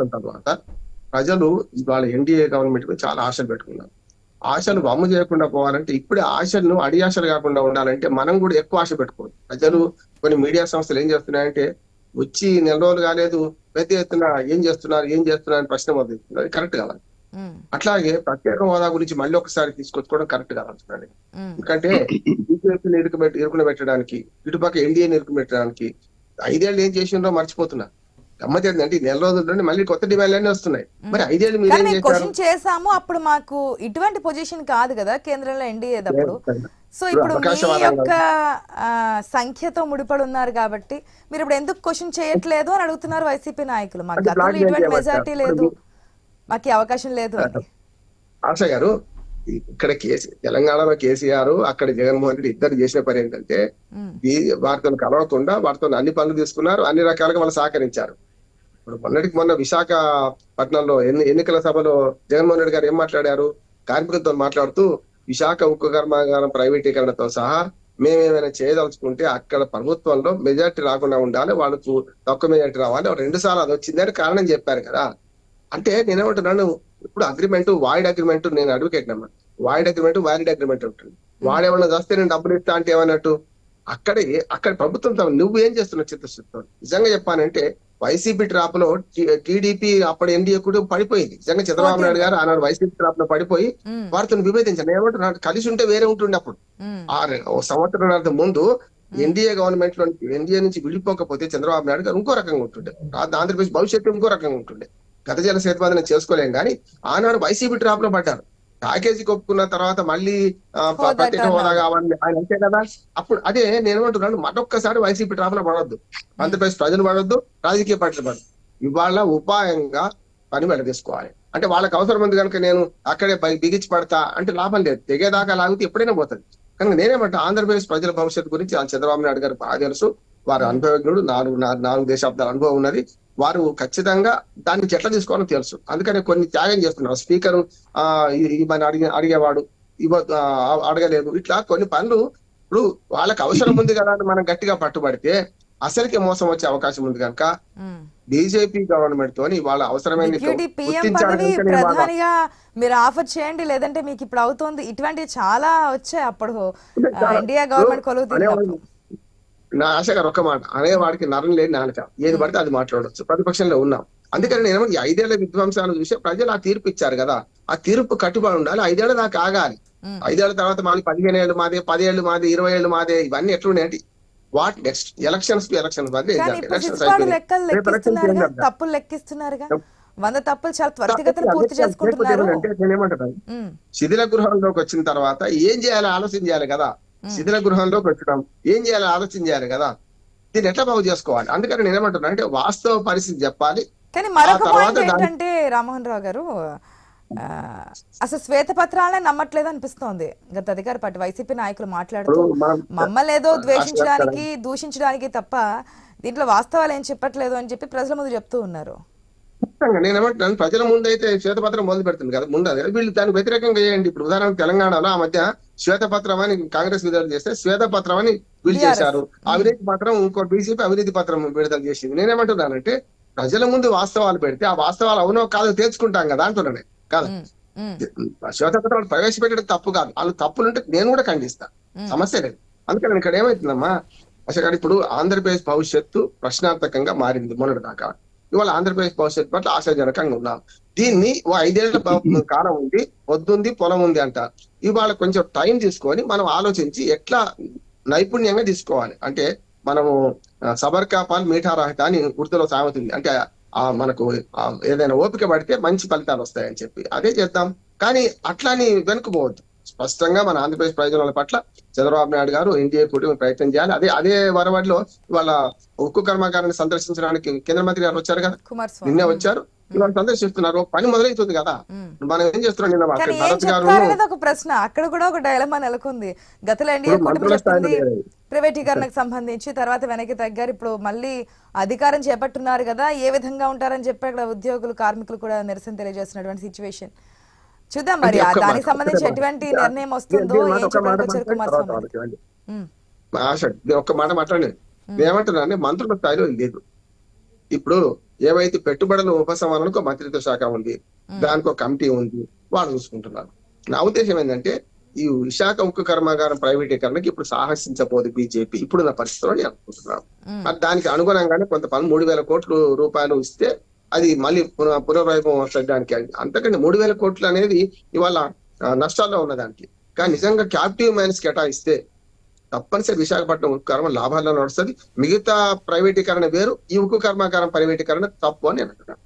సంవత్సరం తర్వాత ప్రజలు ఇవాళ ఎన్డీఏ గవర్నమెంట్ మీద చాలా ఆశలు పెట్టుకున్నారు. ఆశలు వమ్ము చేయకుండా పోవాలంటే ఇప్పుడే ఆశలను అడి ఆశలు కాకుండా ఉండాలంటే మనం కూడా ఎక్కువ ఆశ పెట్టుకోవాలి. ప్రజలు కొన్ని మీడియా సంస్థలు ఏం చేస్తున్నాయంటే వచ్చి నెల రోజులు కాలేదు పెద్ద ఎత్తున ఏం చేస్తున్నారు ఏం చేస్తున్నారు అని ప్రశ్న అది కరెక్ట్ కావాలి. అట్లాగే ప్రత్యేక హోదా గురించి మళ్ళీ ఒకసారి తీసుకొచ్చుకోవడం కరెక్ట్ ఉమ్, ఎందుకంటే బీజేపీని ఇరుకుబెట్టి ఇరుకున పెట్టడానికి ఇటుపక్క ఎన్డీఏని ఇరుకు పెట్టడానికి ఐదేళ్ళు ఏం చేసిండ్రో మర్చిపోతున్నా. గమ్మత్ ఈ నెల రోజుల్లోనే మళ్ళీ కొత్త డిమాండ్లు అన్నీ వస్తున్నాయి. మరి ఐదేళ్ళు మీరు క్వశ్చన్ చేసాము అప్పుడు మాకు ఇటువంటి పొజిషన్ కాదు కదా కేంద్రంలో ఎన్డీఏ సో ఇప్పుడు మీ యొక్క సంఖ్యతో ముడిపడి ఉన్నారు కాబట్టి మీరు ఇప్పుడు ఎందుకు క్వశ్చన్ చేయట్లేదు అని అడుగుతున్నారు వైసీపీ నాయకులు. మాకు అంటే గతంలో ఇటువంటి. మెజారిటీ లేదు. మాకు అవకాశం లేదు ఆశ గారు ఇక్కడ కేసీ తెలంగాణలో కేసీఆర్ అక్కడ జగన్మోహన్ రెడ్డి ఇద్దరు చేసిన పని ఏంటంటే వారితో కలవకుండా వారితో అన్ని పనులు తీసుకున్నారు అన్ని రకాలుగా వాళ్ళు సహకరించారు. ఇప్పుడు మొన్నటికి మొన్న విశాఖపట్నంలో ఎన్ని ఎన్నికల సభలో జగన్మోహన్ రెడ్డి గారు ఏం మాట్లాడారు? కార్మికులతో మాట్లాడుతూ విశాఖ ఉక్కు కర్మాగారం ప్రైవేటీకరణతో సహా మేమేమైనా చేయదలుచుకుంటే అక్కడ ప్రభుత్వంలో మెజార్టీ రాకుండా ఉండాలి వాళ్ళకు తక్కువ మెజార్టీ రావాలి రెండు సార్లు అది వచ్చిందని కారణం చెప్పారు కదా. అంటే నేనేమంటున్నాను ఇప్పుడు అగ్రిమెంట్ వాయిడ్ అగ్రిమెంట్ నేను అడ్వకేట్ అమ్మా వాయిడ్ అగ్రిమెంట్ వ్యాలిడ్ అగ్రిమెంట్ ఉంటుంది. వాడేమన్నా వస్తే నేను డబ్బులు ఇస్తా అంటే ఏమన్నట్టు? అక్కడ అక్కడ ప్రభుత్వం తమ- నువ్వు ఏం చేస్తున్నావు చిత్తశుద్ధితో? నిజంగా చెప్పానంటే వైసీపీ ట్రాప్లో టీడీపీ అప్పుడు ఎన్డీఏ కూడా పడిపోయింది. నిజంగా చంద్రబాబు నాయుడు గారు ఆనాడు వైసీపీ ట్రాప్లో పడిపోయి వారితో విభేదించాను ఏమంటున్నాడు కలిసి ఉంటే వేరే ఉంటుండే అప్పుడు. ఆ సంవత్సరం ముందు ఎన్డీఏ గవర్నమెంట్లో ఎన్డీఏ నుంచి విడిపోకపోతే చంద్రబాబు నాయుడు గారు ఇంకో రకంగా ఉంటుండే. ఆంధ్రప్రదేశ్ భవిష్యత్తు ఇంకో రకంగా ఉంటుండే. గత జల సేతుబంధనం చేసుకోలేం కానీ ఆనాడు వైసీపీ ట్రాప్లో పడ్డారు. ప్యాకేజీ ఒప్పుకున్న తర్వాత మళ్ళీ ప్రత్యేక హోదా కావాలని ఆయన అంతే కదా. అప్పుడు అదే నేను ఏమంటున్నాను మరొక్కసారి వైసీపీ ట్రాప్లో పడవద్దు ఆంధ్రప్రదేశ్ ప్రజలు పడవద్దు రాజకీయ పార్టీలు పడద్దు. ఇవాళ ఉపాయంగా పని మెడ తీసుకోవాలి. అంటే వాళ్ళకి అవసరం ఉంది కనుక నేను అక్కడే బిగించి పడతా అంటే లాభం లేదు. తెగేదాకా లాగితే ఎప్పుడైనా పోతుంది. కనుక నేనేమంటా ఆంధ్రప్రదేశ్ ప్రజల భవిష్యత్తు గురించి చంద్రబాబు నాయుడు గారు బాగా తెలుసు. వారు అనుభవజ్ఞుడు నాలుగు నాలుగు దశాబ్దాల అనుభవం ఉన్నది. వారు ఖచ్చితంగా దాన్ని ఎట్లా తీసుకోవాలో తెలుసు. అందుకని కొన్ని త్యాగం చేస్తున్నారు. స్పీకర్ ఆ మన అడిగే అడిగేవాడు ఇవ్వ అడగలేదు. ఇట్లా కొన్ని పనులు ఇప్పుడు వాళ్ళకి అవసరం ఉంది కదా అని మనం గట్టిగా పట్టుబడితే అసలుకి మోసం వచ్చే అవకాశం ఉంది కనుక ఉమ్. బీజేపీ గవర్నమెంట్ తోని వాళ్ళ అవసరమైన ప్రధానిగా మీరు ఆఫర్ చేయండి లేదంటే మీకు ఇప్పుడు అవుతుంది. ఇటువంటివి చాలా వచ్చాయి అప్పుడు. ఇండియా గవర్నమెంట్ తీరినప్పుడు. నా ఆశ గారు ఒక్క మాట అనేవాడికి నరం లేని నాలుక ఏది పడితే అది మాట్లాడవచ్చు ప్రతిపక్షంలో ఉన్నాం. అందుకని నేను ఈ ఐదేళ్ళ విధ్వంసాలు చూసి ప్రజలు ఆ తీర్పు ఇచ్చారు కదా. ఆ తీర్పు కట్టుబడి ఉండాలి. ఐదేళ్ళ దాకా ఆగాలి. ఉమ్. ఐదేళ్ళ తర్వాత మాది పదిహేను ఏళ్ళు మాదే పది ఏళ్ళు మాదే ఇరవై ఏళ్ళు మాదే ఇవన్నీ ఎట్లున్నాయంటే what next elections to elections? తప్పులు లెక్కిస్తున్నారుగా? వంద తప్పులు చాలా త్వరితగతిన పూర్తి చేసుకుంటున్నారు. శిథిల గృహంలోకి వచ్చిన తర్వాత ఏం చేయాలి ఆలోచన చేయాలి కదా. శిథిల గృహంలోకి వచ్చడం ఏం చేయాలి? ఆలోచన చేయాలి కదా. దీన్ని ఎట్లా బాగు చేసుకోవాలి? అందుకని నేనేమంటున్నా అంటే వాస్తవ పరిస్థితి చెప్పాలి. కానీ మరొక పాయింట్ ఏంటంటే రామ్మోహన్ రావు గారు అసలు శ్వేతపత్రాలనే నమ్మట్లేదు అనిపిస్తోంది. గత అధికార పార్టీ వైసీపీ నాయకులు మాట్లాడుతూ మమ్మల్ని ఏదో ద్వేషించడానికి దూషించడానికి తప్ప దీంట్లో వాస్తవాలు ఏం చెప్పట్లేదు అని చెప్పి ప్రజల ముందు చెప్తూ ఉన్నారు. ఖచ్చితంగా నేను ఏమంటున్నాను ప్రజల ముందు అయితే శ్వేతపత్రం మొదలు పెడుతుంది కదా ముందు వీళ్ళు దానికి వ్యతిరేకంగా చేయండి. ఇప్పుడు ఉదాహరణ తెలంగాణలో ఆ మధ్య శ్వేతపత్రం అని కాంగ్రెస్ విడుదల చేస్తే శ్వేతపత్రం అని BRS. చేశారు. అవినీతి పత్రం ఇంకో బీజేపీ అవినీతి పత్రం విడుదల చేసింది. నేనేమంటున్నానంటే ప్రజల ముందు వాస్తవాలు పెడితే ఆ వాస్తవాలు అవునో కాదో తేల్చుకుంటాం కదా అంటున్నానే. కాదు. శ్వేతపత్రాలు ప్రవేశపెట్టడం తప్పు కాదు. వాళ్ళు తప్పులుంటే నేను కూడా ఖండిస్తా. ఉమ్. సమస్య లేదు. అందుకని ఇక్కడ ఏమైతుందమ్మా? అసలు ఇప్పుడు ఆంధ్రప్రదేశ్ భవిష్యత్తు ప్రశ్నార్థకంగా మారింది మొన్నటి దాకా ఇవాళ ఆంధ్రప్రదేశ్ భవిష్యత్తు పట్ల ఆశాజనకంగా ఉన్నాం. దీన్ని ఓ ఐదేళ్ళ కాలం ఉంది వద్దుంది పొలం ఉంది అంట. ఇవాళ కొంచెం టైం తీసుకొని మనం ఆలోచించి ఎట్లా నైపుణ్యంగా తీసుకోవాలి. అంటే మనము సబర్ కా పాల్ మీఠా రాహిత అని ఉర్దూలో సామెత ఉంది అంటే ఆ మనకు ఏదైనా ఓపిక పడితే మంచి ఫలితాలు వస్తాయని చెప్పి. అదే చేద్దాం. కానీ అట్లాని వెనుకపోవద్దు స్పష్టంగా మన ఆంధ్రప్రదేశ్ ప్రయోజనాల పట్ల చంద్రబాబు నాయుడు గారు ఎన్డీఏ కూటమి ప్రయత్నం చేయాలి. అదే అదే వరవడిలో ఇవాళ ఉక్కు కర్మాగారాన్ని సందర్శించడానికి కేంద్ర మంత్రి గారు వచ్చారు కదా? కుమార్ నిన్నే వచ్చారు. ఇవాళ సందర్శిస్తున్నారు. పని మొదలవుతుంది కదా? ఉమ్. మనం ఏం చేస్తున్నాం నిన్న కానీ ఏం భరత్ గారు చెప్తారనేది ఒక ప్రశ్న. అక్కడ కూడా ఒక డైలమా నెలకొంది. గతంలో ఎన్డీఏ కూటమి. ప్రైవేటీకరణకు సంబంధించి తర్వాత వెనక్కి తగ్గారు. ఇప్పుడు మళ్ళీ అధికారం చేపట్టున్నారు కదా. ఏ విధంగా ఉంటారని చెప్పి అక్కడ ఉద్యోగులు కార్మికులు కూడా నిరసన తెలియజేస్తున్నటువంటి సిచ్యువేషన్ చూద్దాం మరి. దానికి సంబంధించి ఎటువంటి. నిర్ణయం వస్తుందో ఆశ ఒక్క మాట మాట్లాడలేదు నేనేమంటున్నా అంటే మంత్రుల స్థాయిలో ఇది లేదు. ఇప్పుడు ఏవైతే పెట్టుబడుల ఉపసంహరణకు ఒక మంత్రిత్వ శాఖ ఉంది దానికి ఒక కమిటీ ఉంది వాళ్ళు చూసుకుంటున్నారు. నా ఉద్దేశం ఏంటంటే ఈ విశాఖ ఉక్కు కర్మాగారం ప్రైవేటీకరణకి ఇప్పుడు సాహసించబోదు బీజేపీ ఇప్పుడు నా పరిస్థితిలో నేను అనుకుంటున్నాను. దానికి అనుగుణంగానే కొంత పని మూడు వేల కోట్లు రూపాయలు ఇస్తే అది మళ్ళీ పునః పునర్వైభవం వస్తుంది అంతకంటే మూడు వేల కోట్లు అనేది ఇవాళ నష్టాల్లో ఉన్న దానికి. కానీ నిజంగా క్యాప్టివ్ మైన్స్ కేటాయిస్తే తప్పనిసరి విశాఖపట్నం ఉక్కు కర్మ లాభాల్లో నడుస్తుంది. మిగతా ప్రైవేటీకరణ వేరు ఈ ఉక్కు కర్మాగారం ప్రైవేటీకరణ తప్పు అని నేను అంటున్నాను